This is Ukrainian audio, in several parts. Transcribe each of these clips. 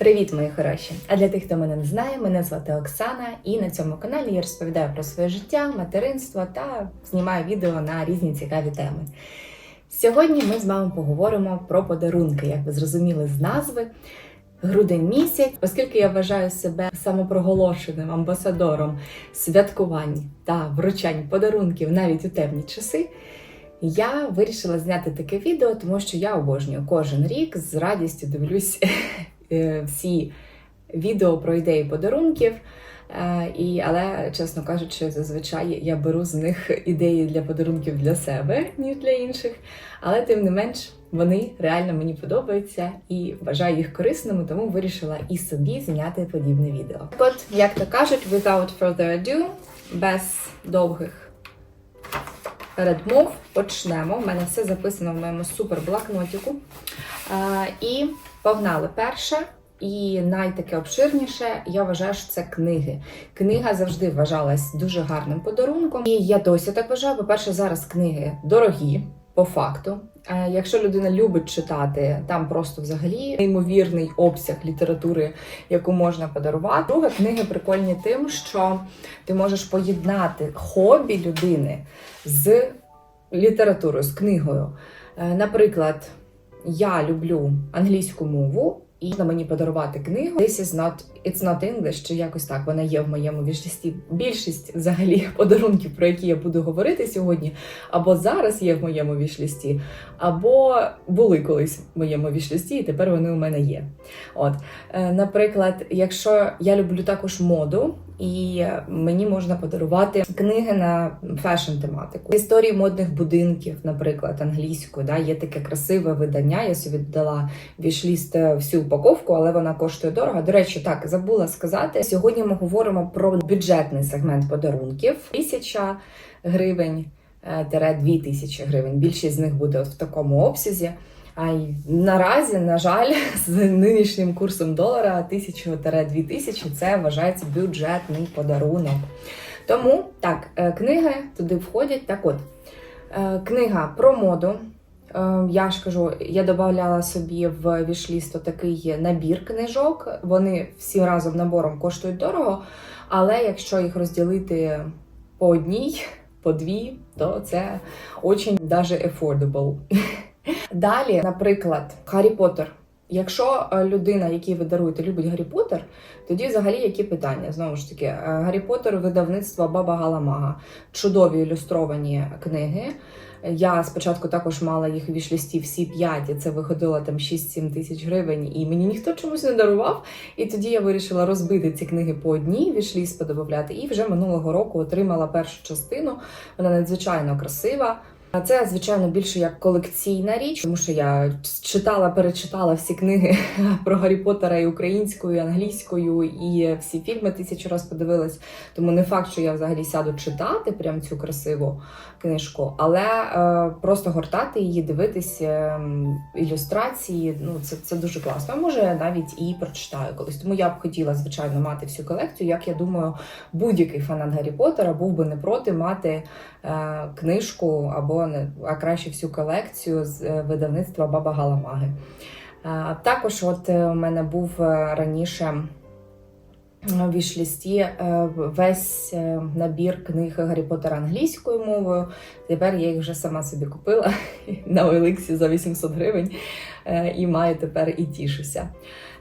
Привіт, мої хороші! А для тих, хто мене не знає, мене звати Оксана, і на цьому каналі я розповідаю про своє життя, материнство та знімаю відео на різні цікаві теми. Сьогодні ми з вами поговоримо про подарунки, як ви зрозуміли з назви. Грудень місяць, оскільки я вважаю себе самопроголошеним амбасадором святкувань та вручань подарунків навіть у темні часи. Я вирішила зняти таке відео, тому що я обожнюю кожен рік з радістю дивлюсь всі відео про ідеї подарунків. Е, І, але, чесно кажучи, зазвичай я беру з них ідеї для подарунків для себе, ніж для інших. Але тим не менш, вони реально мені подобаються і вважаю їх корисними, тому вирішила і собі зняти подібне відео. От, як то кажуть, without further ado, без довгих передмов почнемо. У мене все записано в моєму суперблокнотику. А, і погнали. Перше і найтаке обширніше, я вважаю, що це книги. Книга завжди вважалась дуже гарним подарунком. І я досі так вважаю. По-перше, зараз книги дорогі. По факту, Е, якщо людина любить читати, там просто взагалі неймовірний обсяг літератури, яку можна подарувати. Друге, книги прикольні тим, що ти можеш поєднати хобі людини з літературою, з книгою. Е, Наприклад, я люблю англійську мову. І можна мені подарувати книгу This is not, it's not English, чи якось так вона є в моєму вішлісті. Більшість взагалі подарунків, про які я буду говорити сьогодні, або зараз є в моєму вішлісті, або були колись в моєму вішлісті, і тепер вони у мене є. От, е, наприклад, якщо я люблю також моду, і мені можна подарувати книги на фешн тематику. Історії модних будинків, наприклад, англійською. Да, є таке красиве видання. Я собі додала вішліст е, всю упаковку, але вона коштує дорого. До речі, так забула сказати. Сьогодні ми говоримо про бюджетний сегмент подарунків. Тисяча гривень. е, Тере 2000 гривень. Більшість з них буде от в такому обсязі. А й наразі, на жаль, з нинішнім курсом долара 1000-2000 це вважається бюджетний подарунок. Тому так, е, книги туди входять. Так от, е, книга про моду. Е, Я ж кажу, я додавала собі в вішліст такий набір книжок. Вони всі разом набором коштують дорого, але якщо їх розділити по одній, по дві, то це очень даже affordable. Далі, наприклад, Гаррі Поттер. Якщо е, людина, якій ви даруєте, любить Гаррі Поттер, тоді взагалі які питання? Знову ж таки, е, Гаррі Поттер видавництва Баба Галамага. Чудові ілюстровані книги. Я спочатку також мала їх в вішлісті всі п'ять, і це виходило там 6-7 тисяч гривень, і мені ніхто чомусь не дарував. І тоді я вирішила розбити ці книги по одній, вішліст подобавляти, і вже минулого року отримала першу частину. Вона надзвичайно красива. Це, звичайно, більше як колекційна річ, тому що я читала, перечитала всі книги про Гаррі Поттера і українською, і англійською, і всі фільми тисячу раз подивилась. Тому не факт, що я взагалі сяду читати прям цю красиву книжку, але е, просто гортати її, дивитись е, ілюстрації. Ну це, це дуже класно. Може навіть і прочитаю колись. Тому я б хотіла, звичайно, мати всю колекцію. Як я думаю, будь-який фанат Гаррі Поттера був би не проти мати е, книжку або а краще всю колекцію з е, видавництва Баба Галамаги. Також, от е, у мене був е, раніше в вішлісті весь набір книг Гаррі Поттера англійською мовою. Тепер я їх вже сама собі купила на Олексі за 800 гривень і маю тепер і тішуся.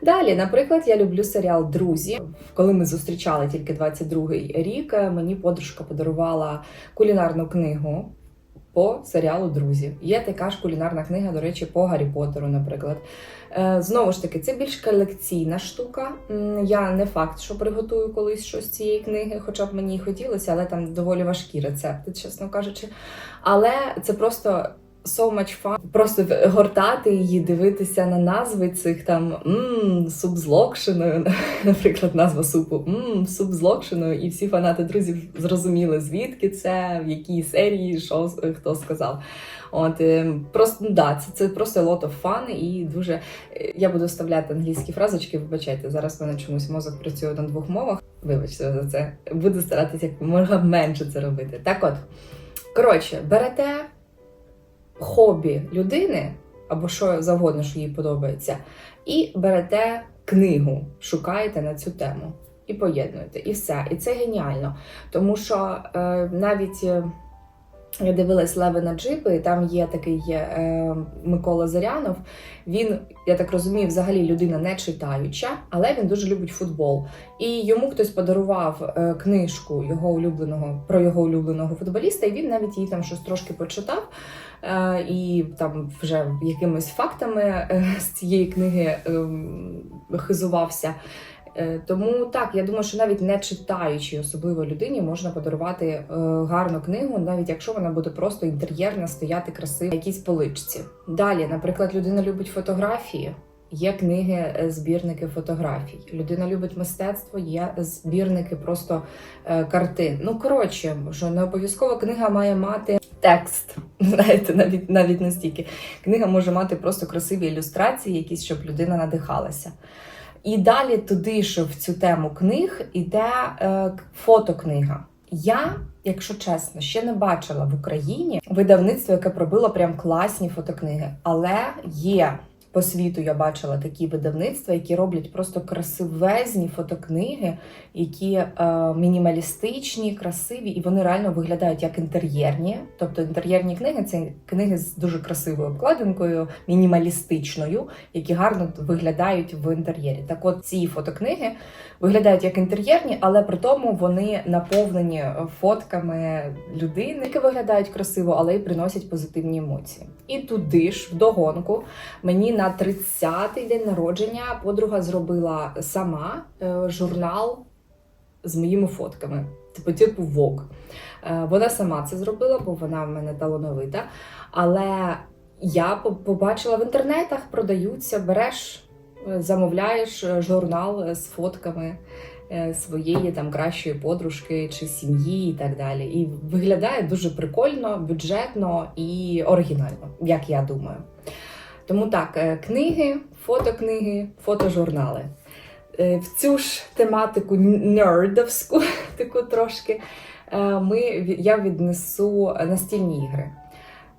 Далі, наприклад, я люблю серіал Друзі. Коли ми зустрічали тільки 22-й рік, мені подружка подарувала кулінарну книгу. По серіалу Друзі. Є така ж кулінарна книга, до речі, по Гаррі Поттеру, наприклад. Е, Знову ж таки, це більш колекційна штука. Я не факт, що приготую колись щось з цієї книги, хоча б мені й хотілося, але там доволі важкі рецепти, чесно кажучи. Але це просто so much fun. Просто гортати її, дивитися на назви цих там мм, суп з локшиною, наприклад, назва супу мм, суп з локшиною, і всі фанати друзів зрозуміли, звідки це, в якій серії, що хто сказав. От е, просто ну, да, це, це просто lot of fun і дуже. е, Я буду вставляти англійські фразочки. Вибачайте, зараз в мене чомусь мозок працює на двох мовах. Вибачте за це. Буду старатися як можна менше це робити. Так от, коротше, берете хобі людини або що завгодно, що їй подобається, і берете книгу шукаєте на цю тему і поєднуєте, і все. І це геніально. Тому що е, навіть. Е, я дивилась Леви на джипи, і там є такий е, Микола Зарянов. Він, я так розумію, взагалі людина не читаюча, але він дуже любить футбол. І йому хтось подарував е, книжку його улюбленого про його улюбленого футболіста, і він навіть її там щось трошки почитав. Е, і там вже якимись фактами е, з цієї книги ем, хизувався. Е, Тому так, я думаю, що навіть не читаючій особливо людині можна подарувати е, гарну книгу, навіть якщо вона буде просто інтер'єрна, стояти красиво на якійсь поличці. Далі, наприклад, людина любить фотографії. Є книги, е, збірники фотографій. Людина любить мистецтво, є збірники просто картин. Ну коротше, що не обов'язково книга має мати текст. Знаєте, навіть навіть настільки. Книга може мати просто красиві ілюстрації, якісь, щоб людина надихалася. І далі туди ж в цю тему книг іде е, фотокнига. Я, якщо чесно, ще не бачила в Україні видавництво, яке пробило прям класні фотокниги. Але є по світу, я бачила такі видавництва, які роблять просто красивезні фотокниги, які е, мінімалістичні, красиві, і вони реально виглядають як інтер'єрні. Тобто інтер'єрні книги це книги з дуже красивою обкладинкою, мінімалістичною, які гарно виглядають в інтер'єрі. Так от ці фотокниги виглядають як інтер'єрні, але при тому вони наповнені фотками людини, які виглядають красиво, але й приносять позитивні емоції. І туди ж, вдогонку, мені на 30-й день народження подруга зробила сама е, журнал з моїми фотками, типу типу Vogue. Е, Вона сама це зробила, бо вона в мене талановита. Але я побачила в інтернетах, продаються, береш, замовляєш е, журнал е, з фотками е, своєї там кращої подружки чи сім'ї і так далі. І виглядає дуже прикольно, бюджетно і оригінально, як я думаю. Тому так, книги, фотокниги, фотожурнали. В цю ж тематику нердовську, таку трошки, ми, я віднесу настільні ігри.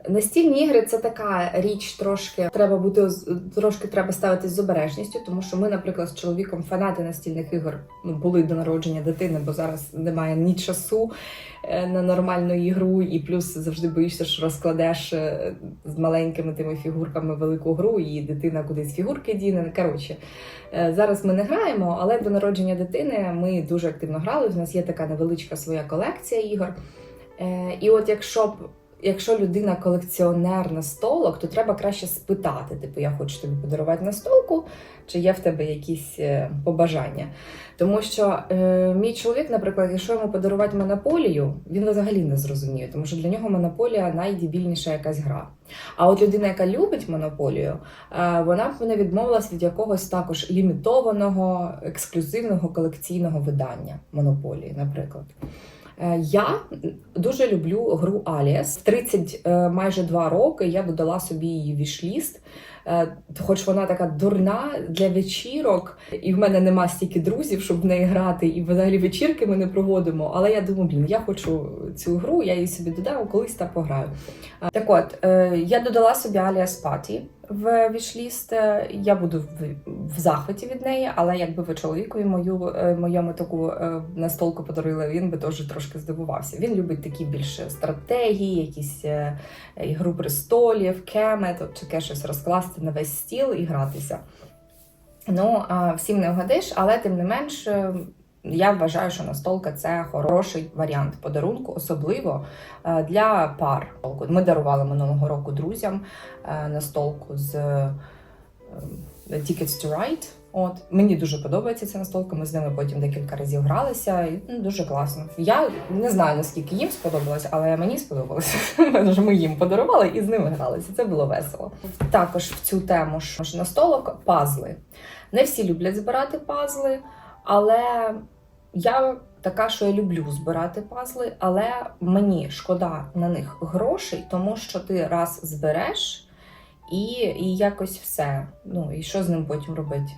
Настільні ігри це така річ, трошки треба бути трошки треба ставитись з обережністю, тому що ми, наприклад, з чоловіком фанати настільних ігор ну, були до народження дитини, бо зараз немає ні часу е, на нормальну ігру, і плюс завжди боїшся, що розкладеш е, з маленькими тими фігурками велику гру, і дитина кудись фігурки діне. Коротше, е, зараз ми не граємо, але до народження дитини ми дуже активно грали. У нас є така невеличка своя колекція ігор. І от якщо б якщо людина колекціонер настолок, то треба краще спитати: типу, я хочу тобі подарувати настолку, чи є в тебе якісь е, побажання. Тому що е, мій чоловік, наприклад, якщо йому подарувати монополію, він взагалі не зрозуміє, тому що для нього монополія найдебільніша якась гра. А от людина, яка любить монополію, е, вона б не відмовилась від якогось також лімітованого, ексклюзивного колекційного видання монополії, наприклад. Е, Я дуже люблю гру. В 30 е, майже 2 роки я додала собі її вішліст. Е, Хоч вона така дурна для вечірок, і в мене нема стільки друзів, щоб в неї грати, і взагалі вечірки ми не проводимо. Але я думаю, блін, я хочу цю гру, я її собі додам, колись та пограю. Так от, я додала собі Alias Party в вішліст. Е, Я буду в, захваті від неї, але якби ви чоловікові мою е, моєму таку е, настолку подарили, він би теж трошки здивувався. Він любить такі більше стратегії, якісь ігру престолів, кемет, от таке щось розкласти на весь стіл і гратися. Ну, а всім не вгадиш, але тим не менш. Я вважаю, що настолка це хороший варіант подарунку, особливо е, для пар. Ми дарували минулого року друзям е, настолку з е, Tickets to Ride. От мені дуже подобається ця настолка. Ми з ними потім декілька разів гралися. І ну, дуже класно. Я не знаю наскільки їм сподобалось, але мені сподобалося. Ми їм подарували і з ними гралися. Це було весело. Також в цю тему ж настолок пазли. Не всі люблять збирати пазли, але я така, що я люблю збирати пазли, але мені шкода на них грошей, тому що ти раз збереш і, і якось все. Ну і що з ним потім робити?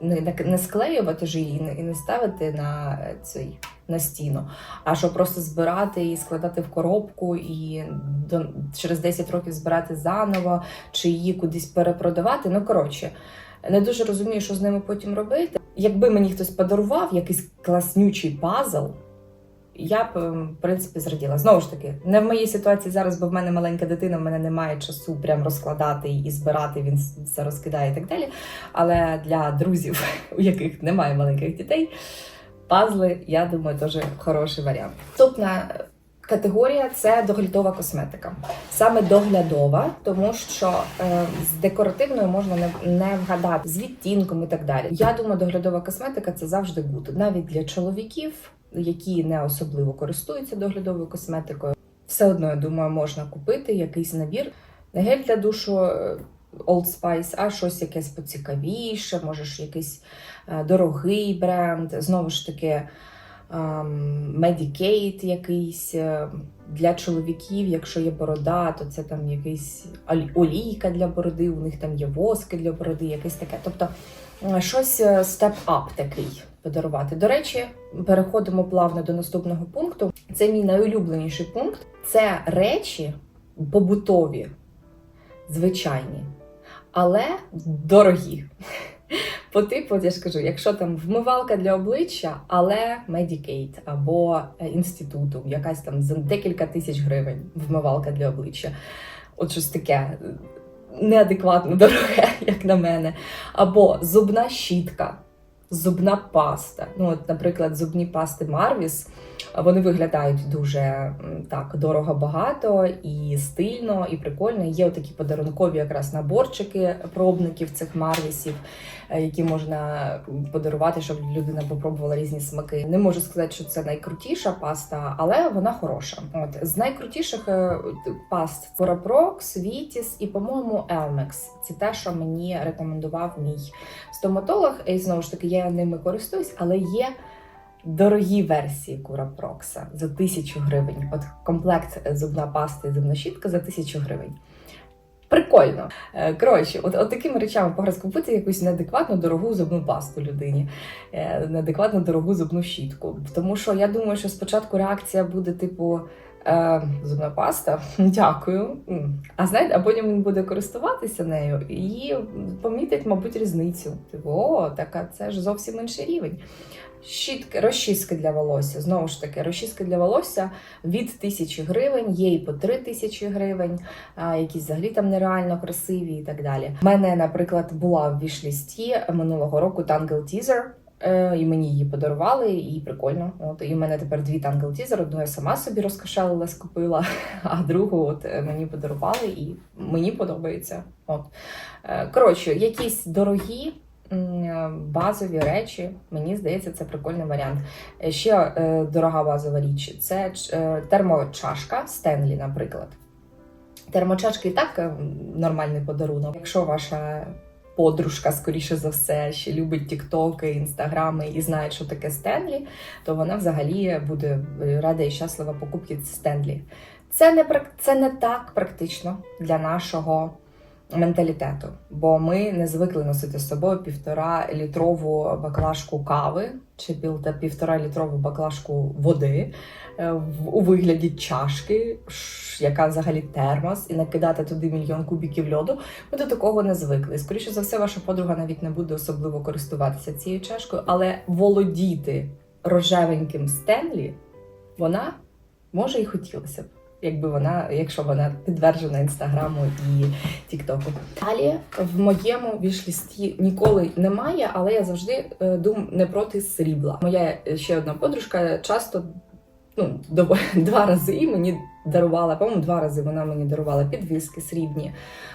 Не, не, склеювати ж її і не- і не ставити на е, цей на стіну, а що просто збирати і складати в коробку, і до, через 10 років збирати заново, чи її кудись перепродавати. Ну коротше. Не дуже розумію, що з ними потім робити. Якби мені хтось подарував якийсь класнючий пазл, я б, ем, в принципі, зраділа. Знову ж таки, не в моїй ситуації зараз, бо в мене маленька дитина, в мене немає часу прям розкладати і збирати, він все розкидає і так далі. Але для друзів, у яких немає маленьких дітей, пазли, я думаю, теж хороший варіант. Наступна категорія це доглядова косметика. Саме доглядова, тому що е, з декоративною можна не, не вгадати з відтінком і так далі. Я думаю, доглядова косметика це завжди гуд. Навіть для чоловіків, які не особливо користуються доглядовою косметикою. Все одно, я думаю, можна купити якийсь набір. Не гель для душу е, Old Spice, а щось якесь поцікавіше, може якийсь е, дорогий бренд. Знову ж таки, ем, Medicaid якийсь е, для чоловіків, якщо є борода, то це там якийсь олійка для бороди, у них там є воски для бороди, якесь таке. Тобто е, щось степ-ап такий подарувати. До речі, переходимо плавно до наступного пункту. Це мій найулюбленіший пункт. Це речі побутові, звичайні, але дорогі. По типу, я ж якщо там вмивалка для обличчя, але Medicaid або е, інституту, якась там за декілька тисяч гривень вмивалка для обличчя. От щось таке е, неадекватно дороге, як на мене. Або зубна щітка, зубна паста. Ну, от, наприклад, зубні пасти Marvis, вони виглядають дуже так дорого багато і стильно, і прикольно. Є такі подарункові якраз наборчики пробників цих Марвісів, е, які можна подарувати, щоб людина попробувала різні смаки. Не можу сказати, що це найкрутіша паста, але вона хороша. От з найкрутіших е, паст Foroprox, Vitis і, по-моєму, Elmex. Це те, що мені рекомендував мій стоматолог. І знову ж таки, я ними користуюсь, але є дорогі версії Курапрокса за тисячу гривень. От комплект зубна паста і зубна щітка за тисячу гривень. Прикольно. Е, Коротше, от, от такими речами пограз купити якусь неадекватно дорогу зубну пасту людині, е, неадекватно дорогу зубну щітку. Тому що я думаю, що спочатку реакція буде типу. Е, зубна паста, дякую. А знаєте, а потім він буде користуватися нею і помітить, мабуть, різницю. Типу, о, така це ж зовсім інший рівень. Щітки, розчіски для волосся. Знову ж таки, розчіски для волосся від тисячі гривень, є і по три тисячі гривень, якісь взагалі там нереально красиві і так далі. У мене, наприклад, була в вішлісті минулого року Tangle Teaser. Е, І мені її подарували, і прикольно. От і в мене тепер дві Tangle Teaser, Одну я сама собі розкошелилась, купила, а другу от е, мені подарували, і мені подобається. От Е, коротше, якісь дорогі базові речі. Мені здається, це прикольний варіант. Ще е, дорога базова річ це е, термочашка Стенлі, наприклад. Термочашки і так нормальний подарунок. Якщо ваша подружка, скоріше за все, ще любить тіктоки, інстаграми і знає, що таке Стенлі, то вона взагалі буде рада і щаслива покупки Стенлі. Це не це не так практично для нашого менталітету, бо ми не звикли носити з собою півтора літрову баклажку кави чи пів- півтора літрову баклажку води е, у вигляді чашки, яка взагалі термос, і накидати туди мільйон кубіків льоду. Ми до такого не звикли. Скоріше за все, ваша подруга навіть не буде особливо користуватися цією чашкою, але володіти рожевеньким Стенлі вона може і хотілося б. Якби вона, якщо вона підтверджена інстаграму і Тіктоку. Далі в моєму вішлісті ніколи немає, але я завжди е, дум не проти срібла. Моя е, ще одна подружка часто ну, два рази мені дарувала, по-моєму, два рази вона мені дарувала підвіски срібні.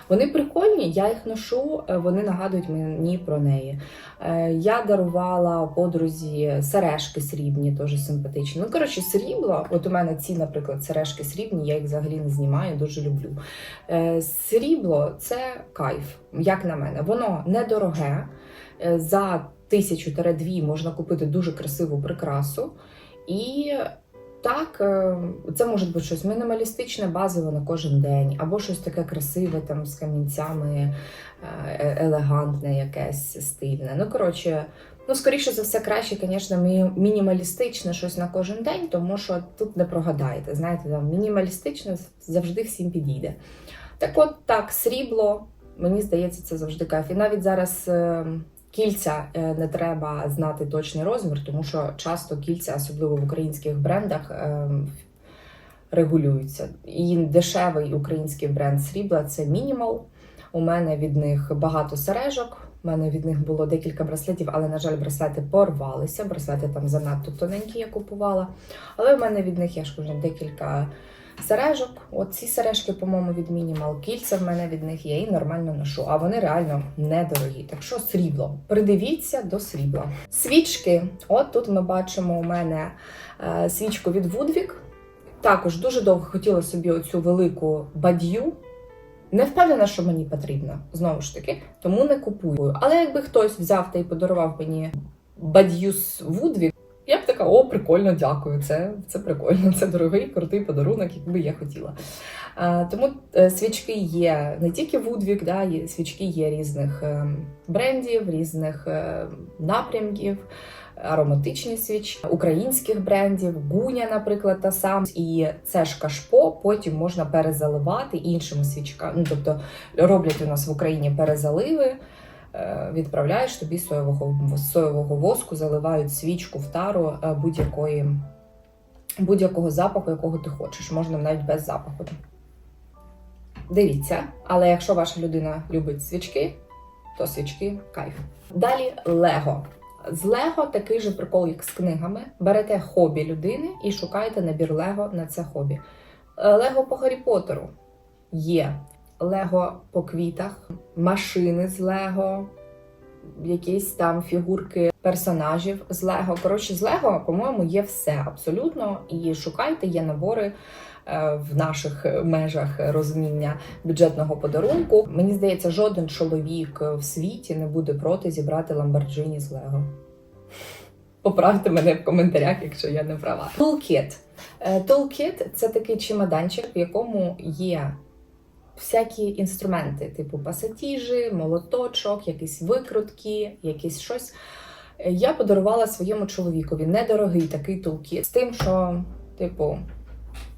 Вони прикольні, я їх ношу, е, вони нагадують мені про неї. Е, Я дарувала подрузі сережки срібні, теж симпатичні. Ну, коротше, срібло. От у мене ці, наприклад, сережки срібні, я їх взагалі не знімаю, дуже люблю. Е, Срібло це кайф, як на мене. Воно недороге. За тисячу-дві можна купити дуже красиву прикрасу. І так, е, це може бути щось мінімалістичне, базове на кожен день, або щось таке красиве там з камінцями, е, елегантне, якесь стильне. Ну, коротше, ну, скоріше за все, краще, звісно, мінімалістичне щось на кожен день, тому що тут не прогадаєте. Знаєте, там мінімалістичне завжди всім підійде. Так от так, срібло Мені здається, це завжди кайф. І навіть зараз е, кільця е, не треба знати точний розмір, тому що часто кільця, особливо в українських брендах, е, регулюються. І дешевий український бренд срібла це мінімал. У мене від них багато сережок. У мене від них було декілька браслетів, але, на жаль, браслети порвалися. Браслети там занадто тоненькі я купувала. Але в мене від них, я ж кажу, декілька сережок. От ці сережки, по-моєму, від мінімал. Кільця в мене від них є і нормально ношу. А вони реально недорогі. Так що срібло. Придивіться до срібла. Свічки. От тут ми бачимо у мене е, свічку від Woodwick. Також дуже довго хотіла собі оцю велику бадью. Не впевнена, що мені потрібно, знову ж таки, тому не купую. Але якби хтось взяв та й подарував мені бадью з Woodwick, я б така, о, прикольно, дякую. Це, це прикольно, це дорогий, крутий подарунок, якби я хотіла. А, тому е, свічки є не тільки Woodwick, да, є, свічки є різних е, брендів, різних е, напрямків ароматичні свічки українських брендів, гуня, наприклад, та сам. І це ж кашпо потім можна перезаливати іншими свічками. Ну, тобто роблять у нас в Україні перезаливи. Е, Відправляєш тобі соєвого, соєвого воску, заливають свічку в тару е, будь-якої будь-якого запаху, якого ти хочеш. Можна навіть без запаху. Дивіться, але якщо ваша людина любить свічки, то свічки кайф. Далі Лего. З Лего такий же прикол, як з книгами. Берете хобі людини і шукаєте набір Лего на це хобі. Е, Лего по Гаррі Поттеру є. Лего по квітах, машини з Лего, якісь там фігурки персонажів з Лего. Коротше, з Лего, по-моєму, є все абсолютно. І шукайте, є набори е, в наших межах розуміння бюджетного подарунку. Мені здається, жоден чоловік в світі не буде проти зібрати ламборджині з Лего. Поправте мене в коментарях, якщо я не права. Toolkit. Е, Toolkit – це такий чемоданчик, в якому є всякі інструменти, типу пасатіжі, молоточок, якісь викрутки, якісь щось. Я подарувала своєму чоловікові недорогий такий тулкіт з тим, що, типу,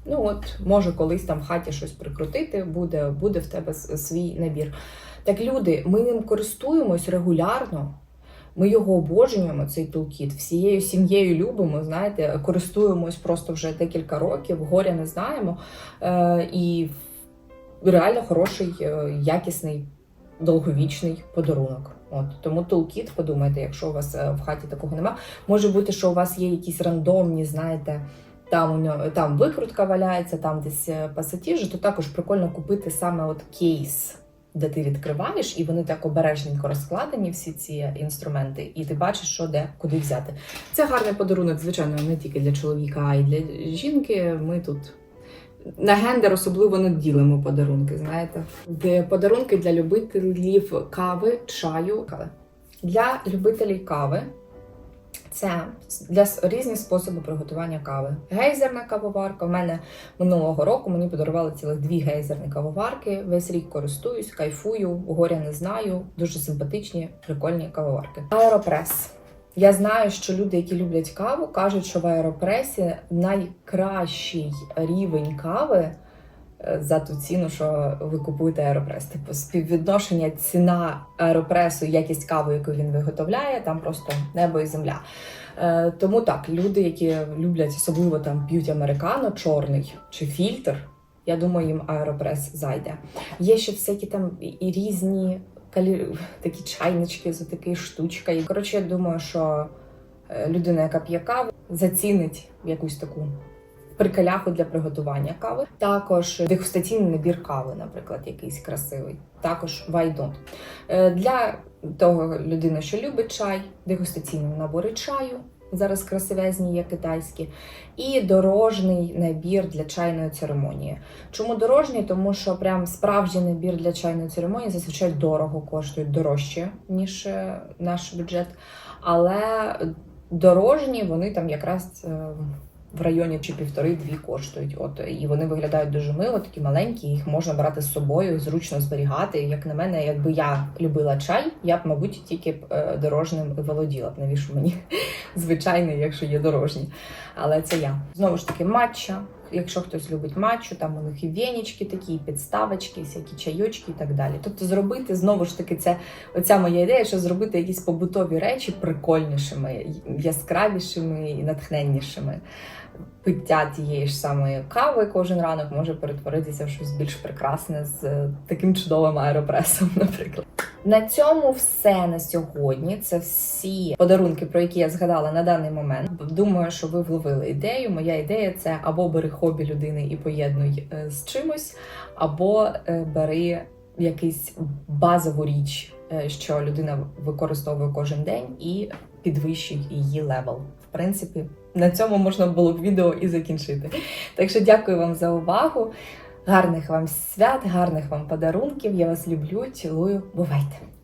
ну от, може колись там в хаті щось прикрутити, буде, буде в тебе свій набір. Так, люди, ми ним користуємось регулярно. Ми його обожнюємо, цей тулкіт, всією сім'єю любимо, знаєте, користуємось просто вже декілька років, горя не знаємо. Е, і реально хороший, е, якісний, довговічний подарунок. От тому тулкіт, подумайте, якщо у вас е, в хаті такого нема. Може бути, що у вас є якісь рандомні, знаєте. Там там викрутка валяється, там десь е, пасатіжі, то також прикольно купити саме от кейс, де ти відкриваєш, і вони так обережненько розкладені, всі ці інструменти, і ти бачиш, що де куди взяти. Це гарний подарунок, звичайно, не тільки для чоловіка, а й для жінки. Ми тут на гендер особливо не ділимо подарунки, знаєте. Де подарунки для любителів кави, чаю. Для любителів кави це для різні способи приготування кави. Гейзерна кавоварка. У мене минулого року мені подарували цілих дві гейзерні кавоварки. Весь рік користуюсь, кайфую, горя не знаю. Дуже симпатичні, прикольні кавоварки. Аеропрес. Я знаю, що люди, які люблять каву, кажуть, що в аеропресі найкращий рівень кави е, за ту ціну, що ви купуєте аеропрес. Типу співвідношення ціна аеропресу, якість кави, яку він виготовляє, там просто небо і земля. Е, тому так, люди, які люблять особливо там п'ють американо, чорний чи фільтр. Я думаю, їм аеропрес зайде. Є ще всякі там і різні калі... такі чайнички за штучка. І коротше, я думаю, що е, людина, яка п'є каву, зацінить якусь таку прикаляху для приготування кави. Також дегустаційний набір кави, наприклад, якийсь красивий. Також вайдон. Е, Для того людини, що любить чай, дегустаційні набори чаю. Зараз красивезні є китайські, і дорожній набір для чайної церемонії. Чому дорожній? Тому що прям справжній набір для чайної церемонії зазвичай дорого коштують дорожче, ніж е, наш бюджет. Але дорожні вони там якраз е, в районі чи півтори-дві коштують. От і вони виглядають дуже мило, такі маленькі, їх можна брати з собою, зручно зберігати. Як на мене, якби я любила чай, я б, мабуть, тільки б е, дорожним володіла б. Навіщо мені звичайний, якщо є дорожній. Але це я. Знову ж таки, матча, Якщо хтось любить матчу, там у них і венічки такі, і підставочки, і всякі чайочки і так далі. Тобто зробити знову ж таки це оця моя ідея, що зробити якісь побутові речі прикольнішими, яскравішими і натхненнішими. Пиття тієї ж самої кави кожен ранок може перетворитися в щось більш прекрасне з е, таким чудовим аеропресом, наприклад. На цьому все на сьогодні. Це всі подарунки, про які я згадала на даний момент. Думаю, що ви вловили ідею. Моя ідея це або бери хобі людини і поєднуй е, з чимось, або е, бери якийсь базову річ, е, що людина використовує кожен день, і підвищуй її левел. В принципі, на цьому можна було б відео і закінчити. Так що дякую вам за увагу. Гарних вам свят, гарних вам подарунків. Я вас люблю, цілую. Бувайте!